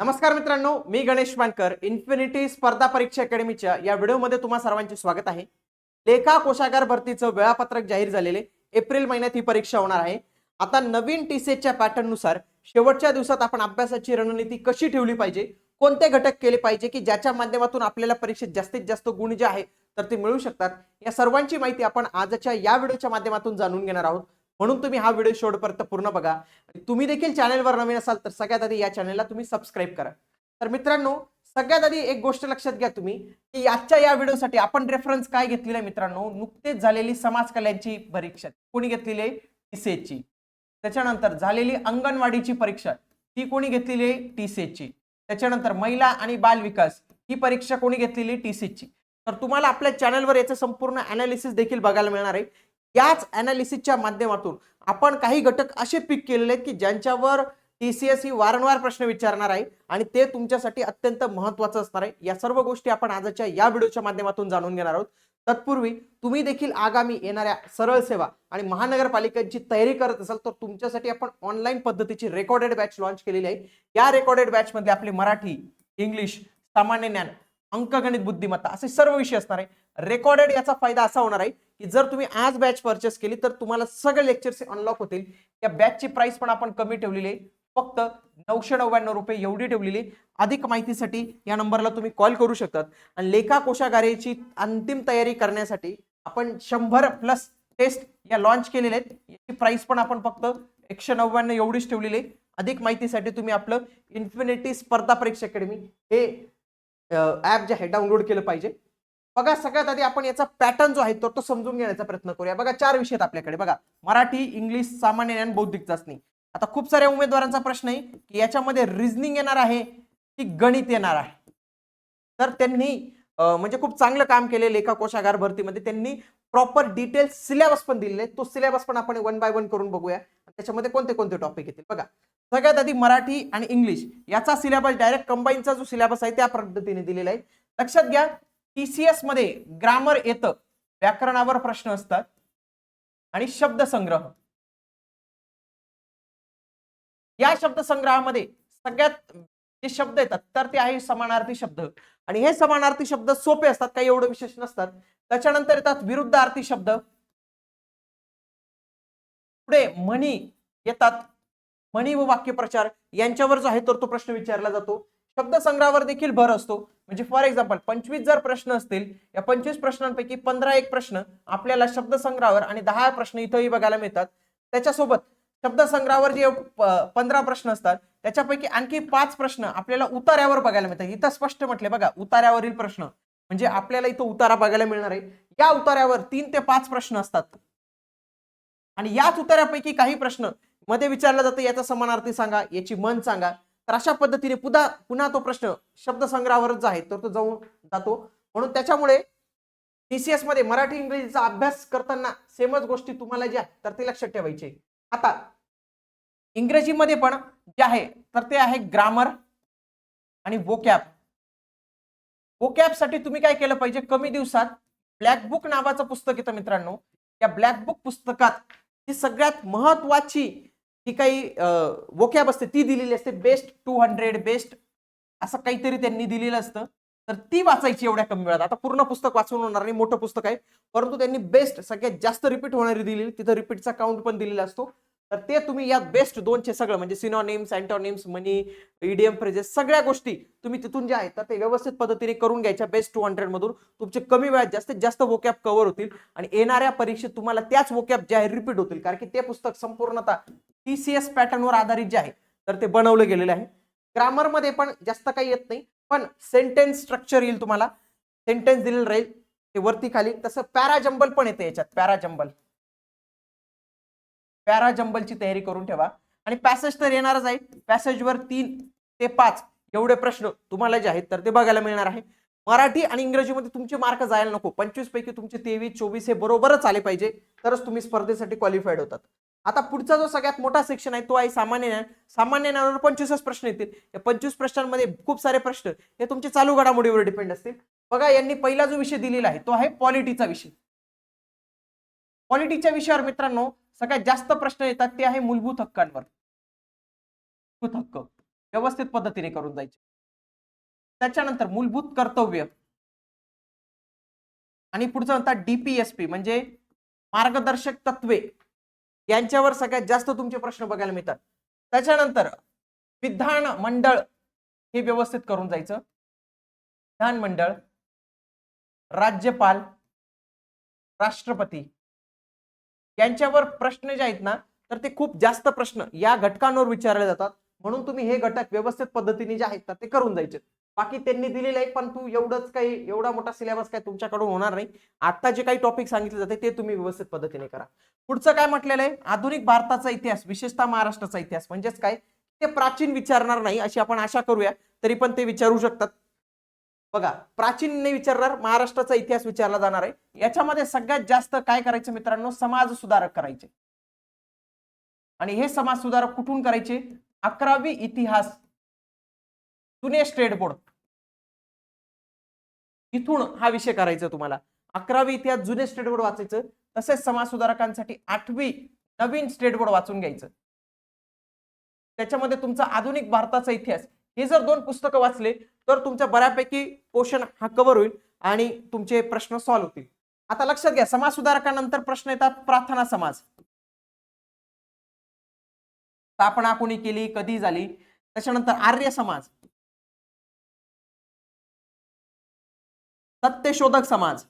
नमस्कार मित्रांनो मी गणेश मानकर इन्फिनिटी स्पर्धा परीक्षा अकॅडमीच्या या व्हिडिओमध्ये तुम्हा सर्वांचे स्वागत आहे. लेखा कोशागार भरतीचं वेळापत्रक जाहीर झालेले एप्रिल महिन्यात ही परीक्षा होणार आहे. आता नवीन टीसीएच्या पॅटर्ननुसार शेवटच्या दिवसात आपण अभ्यासाची रणनीती कशी ठेवली पाहिजे कोणते घटक केले पाहिजे की ज्याच्या माध्यमातून आपल्याला परीक्षेत जास्तीत जास्त गुण जे आहे तर ते मिळू शकतात. या सर्वांची माहिती आपण आजच्या या व्हिडिओच्या माध्यमातून जाणून घेणार आहोत. म्हणून तुम्ही हा व्हिडिओ शेवटपर्यंत पूर्ण बघा. तुम्ही देखील चॅनलवर नवीन असाल तर सगळ्यात आधी या चॅनलला तुम्ही सबस्क्राईब करा. तर मित्रांनो सगळ्यात आधी एक गोष्ट लक्षात घ्या तुम्ही की आजच्या या व्हिडिओसाठी आपण रेफरन्स काय घेतलेला आहे मित्रांनो? नुकतेच झालेली समाज कल्याणची परीक्षा. कोणी घेतलेली आहे? टीसीएची त्याच्यानंतर झालेली अंगणवाडीची परीक्षा ती कोणी घेतलेली आहे? टीसीएची त्याच्यानंतर महिला आणि बाल विकास ही परीक्षा कोणी घेतलेली? टीसीची तर तुम्हाला आपल्या चॅनलवर याचं संपूर्ण अनालिसिस देखील बघायला मिळणार आहे. याच अनालिसिसच्या माध्यमातून आपण काही घटक असे पिक केलेले आहेत की ज्यांच्यावर टीसीएस ही वारंवार प्रश्न विचारणार आहे आणि ते तुमच्यासाठी अत्यंत महत्वाचं असणार आहे. या सर्व गोष्टी आपण आजच्या या व्हिडिओच्या माध्यमातून जाणून घेणार आहोत. तत्पूर्वी तुम्ही देखील आगामी येणाऱ्या सरळ सेवा आणि महानगरपालिकांची तयारी करत असाल तर तुमच्यासाठी आपण ऑनलाईन पद्धतीची रेकॉर्डेड बॅच लॉन्च केलेली आहे. या रेकॉर्डेड बॅचमध्ये आपली मराठी इंग्लिश सामान्य ज्ञान अंकगणित बुद्धिमत्ता असे सर्व विषय असणार आहे. रेकॉर्डेड याचा फायदा असा होणार आहे की जर तुम्ही आज बॅच परचेस केली तर तुम्हाला सगळे लेक्चर्स अनलॉक होतील. या बॅचची प्राइस पण आपण कमी ठेवलेली आहे. फक्त नऊशे नव्याण्णव रुपये एवढी ठेवलेली अधिक माहितीसाठी या नंबरला तुम्ही कॉल करू शकतात. आणि लेखा कोशागारेची अंतिम तयारी करण्यासाठी आपण शंभर प्लस टेस्ट या लॉन्च केलेल्या आहेत. याची प्राइस पण आपण फक्त एकशे नव्याण्णव एवढीच ठेवलेली आहे. अधिक माहितीसाठी तुम्ही आपलं इन्फिनिटी स्पर्धा परीक्षा अकॅडमी हे ॲप जे आहे डाउनलोड केलं पाहिजे. बघा सगळ्यात आधी आपण याचा पॅटर्न जो आहे तो तो समजून घेण्याचा प्रयत्न करूया. बघा चार विषय आहेत आपल्याकडे. बघा मराठी इंग्लिश सामान्य ज्ञान बौद्धिक चाचणी. आता खूप साऱ्या उमेदवारांचा प्रश्न आहे की याच्यामध्ये रिझनिंग येणार आहे की गणित येणार आहे? तर त्यांनी म्हणजे खूप चांगलं काम केलेलं एका कोशागार भरतीमध्ये. त्यांनी प्रॉपर डिटेल सिलेबस पण दिलेले. तो सिलेबस पण आपण वन बाय वन करून बघूया. त्याच्यामध्ये कोणते कोणते टॉपिक येतील? बघा सगळ्यात आधी मराठी आणि इंग्लिश याचा सिलेबस डायरेक्ट कंबाईनचा जो सिलेबस आहे त्या पद्धतीने दिलेला आहे. लक्षात घ्या टीसीएसमध्ये ग्रामर येतं व्याकरणावर प्रश्न असतात आणि शब्दसंग्रह. या शब्दसंग्रहामध्ये सगळ्यात जे शब्द येतात तर ते आहे समानार्थी शब्द. आणि हे समानार्थी शब्द सोपे असतात काही एवढं विशेष नसतात. त्याच्यानंतर येतात विरुद्धार्थी शब्द. पुढे म्हणी येतात म्हणी व वाक्यप्रचार यांच्यावर जो आहे तर तो प्रश्न विचारला जातो. शब्दसंग्रहावर देखील भर असतो. म्हणजे फॉर एक्झाम्पल पंचवीस जर प्रश्न असतील या पंचवीस प्रश्नांपैकी पंधरा एक प्रश्न आपल्याला शब्दसंग्रहावर आणि दहा प्रश्न इथंही बघायला मिळतात. त्याच्यासोबत शब्दसंग्रहावर जे पंधरा प्रश्न असतात त्याच्यापैकी आणखी पाच प्रश्न आपल्याला उतार्यावर बघायला मिळतात. इथं स्पष्ट म्हटले बघा उतार्यावरील प्रश्न. म्हणजे आपल्याला इथं उतारा बघायला मिळणार आहे. या उतार्यावर तीन ते पाच प्रश्न असतात. आणि याच उतार्यापैकी काही प्रश्न मध्ये विचारलं जातं याचा समानार्थी सांगा याची मन सांगा. तर अशा पद्धतीने पुन्हा पुन्हा तो प्रश्न शब्दसंग्रहावरच जो आहे तर तो जाऊन जातो. म्हणून त्याच्यामुळे टीसीएसमध्ये मराठी इंग्रजीचा अभ्यास करताना सेमच गोष्टी तुम्हाला ज्या तर ते लक्षात ठेवायचे. आता इंग्रजीमध्ये पण जे आहे तर ते आहे ग्रामर आणि वोकॅप वोकॅपसाठी तुम्ही काय केलं पाहिजे? कमी दिवसात ब्लॅक बुक नावाचं पुस्तक येतं मित्रांनो. त्या ब्लॅक बुक पुस्तकात ही सगळ्यात महत्वाची ही काही वोकॅब असते ती दिलेली असते. बेस्ट टू हंड्रेड बेस्ट असं काहीतरी त्यांनी दिलेलं असतं. तर ती वाचायची एवढ्या कमी वेळात. आता पूर्ण पुस्तक वाचून होणार नाही मोठं पुस्तक आहे. परंतु त्यांनी बेस्ट सगळ्यात जास्त रिपीट होणारी दिलेली तिथं रिपीटचा काउंट पण दिलेला असतो. तर ते तुम्ही यात बेस्ट दोनचे सगळं म्हणजे synonyms antonyms many idiom phrases सगळ्या गोष्टी तुम्ही तिथून ज्या आहेत तर ते व्यवस्थित पद्धतीने करून घ्यायच्या बेस्ट टू हंड्रेड मधून. तुमचे कमी वेळात जास्तीत जास्त वोकॅप कव्हर होतील. आणि येणाऱ्या परीक्षेत तुम्हाला त्याच वोकॅप जे आहे रिपीट होतील. कारण की ते पुस्तक संपूर्णतः टीसीएस पॅटर्नवर आधारित जे आहे तर ते बनवलं गेलेलं आहे. ग्रामरमध्ये पण जास्त काही येत नाही पण सेंटेन्स स्ट्रक्चर येईल तुम्हाला. सेंटेन्स दिलेलं राहील ते वरती खाली. तसं पॅराजंबल पण येते याच्यात पॅराजंबल पॅराजंबलची तयारी करून ठेवा. आणि पॅसेज तर येणारच आहे. पॅसेजवर तीन ते पाच एवढे प्रश्न तुम्हाला जे आहेत तर ते बघायला मिळणार आहे. मराठी आणि इंग्रजीमध्ये तुमचे मार्क जायला नको. पंचवीस पैकी तुमचे तेवीस चोवीस हे बरोबरच आले पाहिजे. तरच तुम्ही स्पर्धेसाठी क्वालिफाईड होतात. आता पुढचा जो सगळ्यात मोठा सेक्शन आहे तो आहे सामान्य ज्ञान. सामान्य ज्ञानावर पंचवीसच प्रश्न येतील. या पंचवीस प्रश्नांमध्ये खूप सारे प्रश्न हे तुमचे चालू घडामोडीवर डिपेंड असतील. बघा यांनी पहिला जो विषय दिलेला आहे तो आहे पॉलिटीचा विषय. पॉलिटीच्या विषयावर मित्रांनो सगळ्यात जास्त प्रश्न येतात ते आहे मूलभूत हक्कांवर. मूलभूत हक्क. व्यवस्थित पद्धतीने करून जायचे. त्याच्यानंतर मूलभूत कर्तव्य. आणि पुढचं म्हणतात डीपीएसपी म्हणजे मार्गदर्शक तत्वे. यांच्यावर सगळ्यात जास्त तुमचे प्रश्न बघायला मिळतात. त्याच्यानंतर विधान मंडळ हे व्यवस्थित करून जायचं. विधान मंडळ राज्यपाल राष्ट्रपती यांच्यावर प्रश्न जे आहेत ना तर ते खूप जास्त प्रश्न या घटकांवर विचारले जातात. म्हणून तुम्ही हे घटक व्यवस्थित पद्धतीने जे आहेत ना ते करून जायचे. बाकी त्यांनी दिलेलं आहे पण तू एवढंच काही एवढा मोठा सिलेबस काय तुमच्याकडून होणार नाही. आता जे काही टॉपिक सांगितले जाते ते तुम्ही व्यवस्थित पद्धतीने करा. पुढचं काय म्हटलेलं आहे? आधुनिक भारताचा इतिहास विशेषतः महाराष्ट्राचा इतिहास. म्हणजेच काय? ते प्राचीन विचारणार नाही अशी आपण आशा करूया तरी पण ते विचारू शकतात. बघा प्राचीन नाही विचारणार महाराष्ट्राचा इतिहास विचारला जाणार आहे. याच्यामध्ये सगळ्यात जास्त काय करायचं मित्रांनो? समाज सुधारक करायचे. आणि हे समाज सुधारक कुठून करायचे? अकरावी इतिहास. जुने स्टेट बोर्ड. इथून हा विषय करायचा तुम्हाला. अकरावी इतिहास जुने स्टेट बोर्ड वाचायचं तसेच समाज सुधारकांसाठी आठवी नवीन स्टेट बोर्ड वाचून घ्यायचं. त्याच्यामध्ये तुमचा आधुनिक भारताचा इतिहास हे जर दोन पुस्तकं वाचले तर तुमच्या बऱ्यापैकी पोषण हा कव्हर होईल आणि तुमचे प्रश्न सॉल्व्ह होतील. आता लक्षात घ्या समाज सुधारकानंतर प्रश्न येतात प्रार्थना समाज. स्थापना कोणी केली कधी झाली? त्याच्यानंतर आर्य समाज. सत्यशोधक समाज.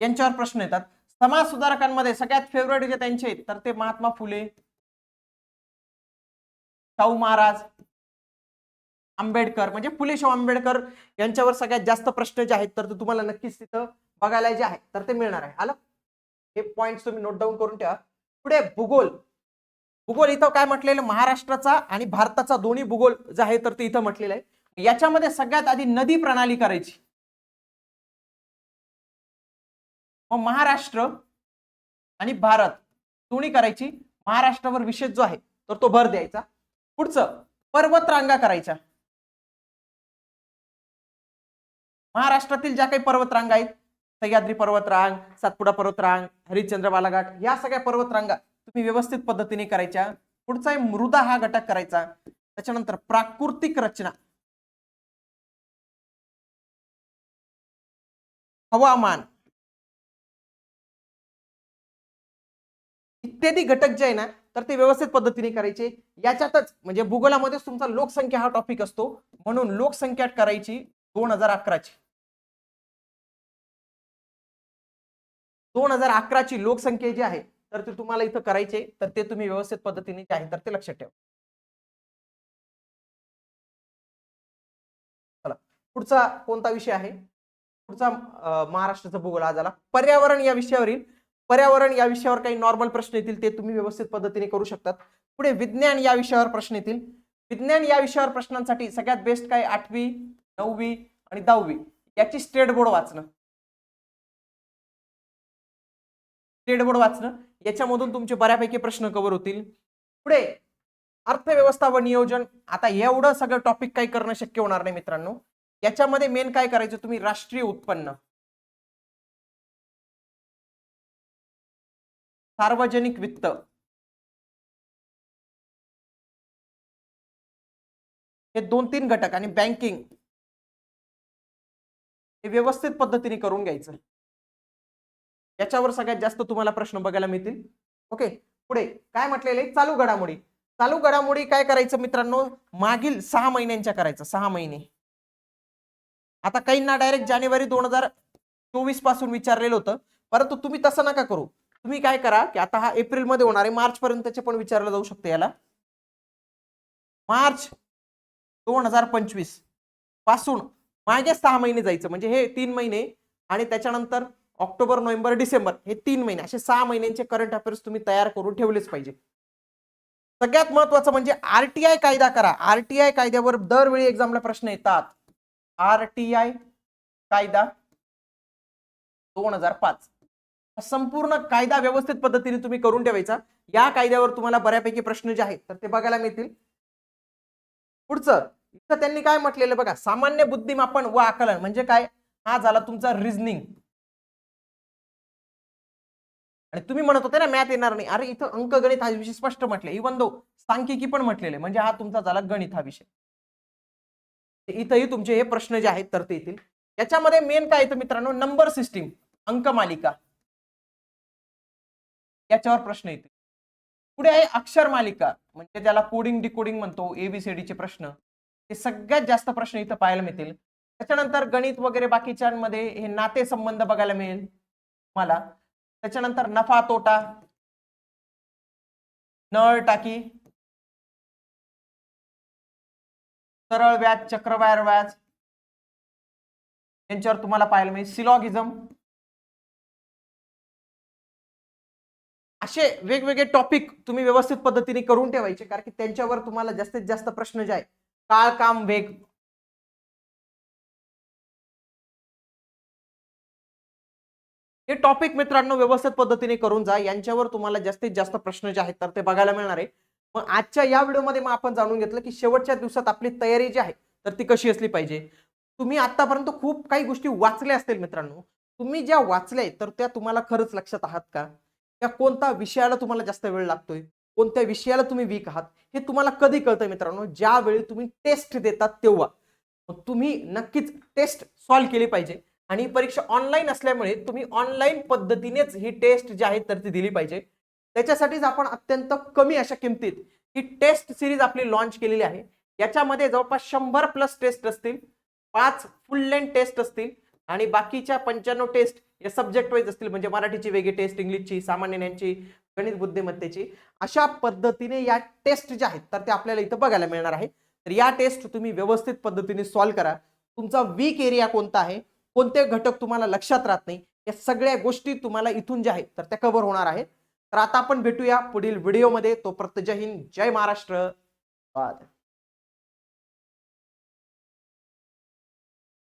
यांच्यावर प्रश्न येतात. समाज सुधारकांमध्ये सगळ्यात फेवरेट जे त्यांचे तर ते महात्मा फुले शाहू महाराज आंबेडकर. म्हणजे फुले शाहू आंबेडकर यांच्यावर सगळ्यात जास्त प्रश्न जे आहेत तर ते तुम्हाला नक्कीच तिथं बघायला जे आहे तर ते मिळणार आहे. आलं? हे पॉइंट तुम्ही नोट डाऊन करून ठेवा. पुढे भूगोल. भूगोल इथं काय म्हटलेलं? महाराष्ट्राचा आणि भारताचा दोन्ही भूगोल जे आहे तर ते इथं म्हटलेलं आहे. याच्यामध्ये सगळ्यात आधी नदी प्रणाली करायची. मग महाराष्ट्र आणि भारत दोन्ही करायची. महाराष्ट्रावर विशेष जो आहे तर तो भर द्यायचा. पुढचं पर्वतरांगा करायच्या. महाराष्ट्रातील ज्या काही पर्वतरांगा आहेत सह्याद्री पर्वतरांग सातपुडा पर्वतरांग हरिश्चंद्र बालाघाट या सगळ्या पर्वतरांगा तुम्ही व्यवस्थित पद्धतीने करायच्या. पुढचा आहे मृदा हा घटक करायचा. त्याच्यानंतर प्राकृतिक रचना. हवामान. इत्यादी घटक जे आहे ना तर ते व्यवस्थित पद्धतीने करायचे. याच्यातच म्हणजे भूगोलामध्येच तुमचा लोकसंख्या हा टॉपिक असतो. म्हणून लोकसंख्या करायची दोन हजार अकराची. दोन हजार अकराची लोकसंख्या जी आहे तर ते तुम्हाला इथं करायचे तर ते तुम्ही व्यवस्थित पद्धतीने जे आहे तर ते लक्षात ठेवा. चला. पुढचा कोणता विषय आहे? पुढचा महाराष्ट्राचा भूगोल आज आला. पर्यावरण या विषयावरील पर्यावरण या विषयावर काही नॉर्मल प्रश्न येतील ते तुम्ही व्यवस्थित पद्धतीने करू शकतात. पुढे विज्ञान या विषयावर प्रश्न येतील. विज्ञान या विषयावर प्रश्नांसाठी सगळ्यात बेस्ट काय? आठवी नववी आणि दहावी. याची स्टेट बोर्ड वाचणं. स्टेट बोर्ड वाचणं. याच्यामधून तुमचे बऱ्यापैकी प्रश्न कव्हर होतील. पुढे अर्थव्यवस्था व नियोजन आता एवढं सगळं टॉपिक काही करणं शक्य होणार नाही मित्रांनो. याच्यामध्ये मेन काय करायचं? तुम्ही राष्ट्रीय उत्पन्न. सार्वजनिक वित्त. हे दोन तीन घटक आणि बँकिंग हे व्यवस्थित पद्धतीने करून घ्यायचं. याच्यावर सगळ्यात जास्त तुम्हाला प्रश्न बघायला मिळतील. ओके पुढे काय म्हटलेले? चालू घडामोडी. चालू घडामोडी काय करायचं मित्रांनो? मागील सहा महिन्यांच्या करायचं सहा महिने. आता काहींना डायरेक्ट जानेवारी दोन हजार चोवीसपासून विचारलेलं होतं परंतु तुम्ही तसं नका करू. तुम्ही काय करा की आता हा एप्रिलमध्ये होणार आहे मार्च पर्यंतचे पण विचारलं जाऊ शकते याला. मार्च दोन हजार पंचवीसपासून मागे सहा महिने जायचं म्हणजे हे तीन महिने आणि त्याच्यानंतर ऑक्टोबर नोव्हेंबर डिसेंबर हे तीन महिने असे सहा महिन्यांचे करंट अफेअर्स तुम्ही तयार करून ठेवलेच पाहिजे. सगळ्यात महत्वाचं म्हणजे आरटीआय कायदा करा. आरटीआय कायद्यावर दरवेळी एक्झामला प्रश्न येतात. आरटीआय कायदा दोन हजार पाच. संपूर्ण कायदा व्यवस्थित पद्धतीने तुम्ही करून ठेवायचा. या कायद्यावर तुम्हाला बऱ्यापैकी प्रश्न जे आहेत तर ते बघायला मिळतील. पुढचं इथं त्यांनी काय म्हटलेलं बघा सामान्य बुद्धिमापन व आकलन म्हणजे काय? हा झाला तुमचा रिझनिंग आणि तुम्ही म्हणत होते ना मॅथ येणार नाही. अरे इथं अंकगणित हा विषय स्पष्ट म्हटले. इवन दो सांख्यिकी पण म्हटलेले म्हणजे हा तुमचा झाला गणित हा विषय. इथंही तुमचे हे प्रश्न जे आहेत तर ते येतील. याच्यामध्ये मेन काय येतं मित्रांनो? नंबर सिस्टीम अंक मालिका. याच्यावर प्रश्न येतील. पुढे आहे अक्षर मालिका म्हणजे त्याला कोडिंग डिकोडिंग म्हणतो एबीसीडी चे प्रश्न. हे सगळ्यात जास्त प्रश्न इथं पाहायला मिळतील. त्याच्यानंतर गणित वगैरे बाकीच्यांमध्ये हे नाते संबंध बघायला मिळेल. मला. त्याच्यानंतर नफा तोटा नळ टाकी सरळ व्याज चक्रवायर व्याज यांच्यावर तुम्हाला पाहायला मिळेल. सिलॉगिझम. असे वेगवेगळे टॉपिक तुम्ही व्यवस्थित पद्धतीने करून ठेवायचे कारण की त्यांच्यावर तुम्हाला जास्तीत जास्त प्रश्न जे आहे काळ काम वेग हे टॉपिक मित्रांनो व्यवस्थित पद्धतीने करून जा. यांच्यावर तुम्हाला जास्तीत जास्त प्रश्न जे आहेत तर ते बघायला मिळणार आहे. मग आजच्या या व्हिडिओमध्ये मग आपण जाणून घेतलं की शेवटच्या दिवसात आपली तयारी जी आहे तर ती कशी असली पाहिजे? तुम्ही आतापर्यंत खूप काही गोष्टी वाचल्या असतील मित्रांनो. तुम्ही ज्या वाचल्या आहेत, तर त्या तुम्हाला खरंच लक्षात आहात का? त्या कोणत्या विषयाला तुम्हाला जास्त वेळ लागतोय? कोणत्या विषयाला तुम्ही वीक आहात? हे तुम्हाला कधी कळतं मित्रांनो? ज्यावेळी तुम्ही टेस्ट देतात तेव्हा. मग तुम्ही नक्कीच टेस्ट सॉल्व्ह केली पाहिजे. आणि ही परीक्षा ऑनलाईन असल्यामुळे तुम्ही ऑनलाईन पद्धतीनेच ही टेस्ट जी आहे तर ती दिली पाहिजे. त्याच्यासाठीच आपण अत्यंत कमी अशा किमतीत ही टेस्ट सिरीज आपली लॉन्च केलेली आहे. याच्यामध्ये जवळपास शंभर प्लस टेस्ट असतील पाच फुल लेंथ टेस्ट असतील आणि बाकीच्या पंच्याण्णव टेस्ट या सब्जेक्ट वाईज असतील म्हणजे मराठीची वेगळी टेस्ट इंग्लिशची सामान्य ज्ञानची गणित बुद्धिमत्तेची अशा पद्धतीने या टेस्ट ज्या आहेत तर ते आपल्याला इथं बघायला मिळणार आहे. तर या टेस्ट तुम्ही व्यवस्थित पद्धतीने सॉल्व्ह करा. तुमचा वीक एरिया कोणता आहे? कोणते घटक तुम्हाला लक्षात राहत नाही या सगळ्या गोष्टी तुम्हाला इथून ज्या आहेत तर त्या कव्हर होणार आहेत. तर आता आपण भेटूया पुढील व्हिडिओमध्ये तो जय हिंद जय महाराष्ट्र. बाद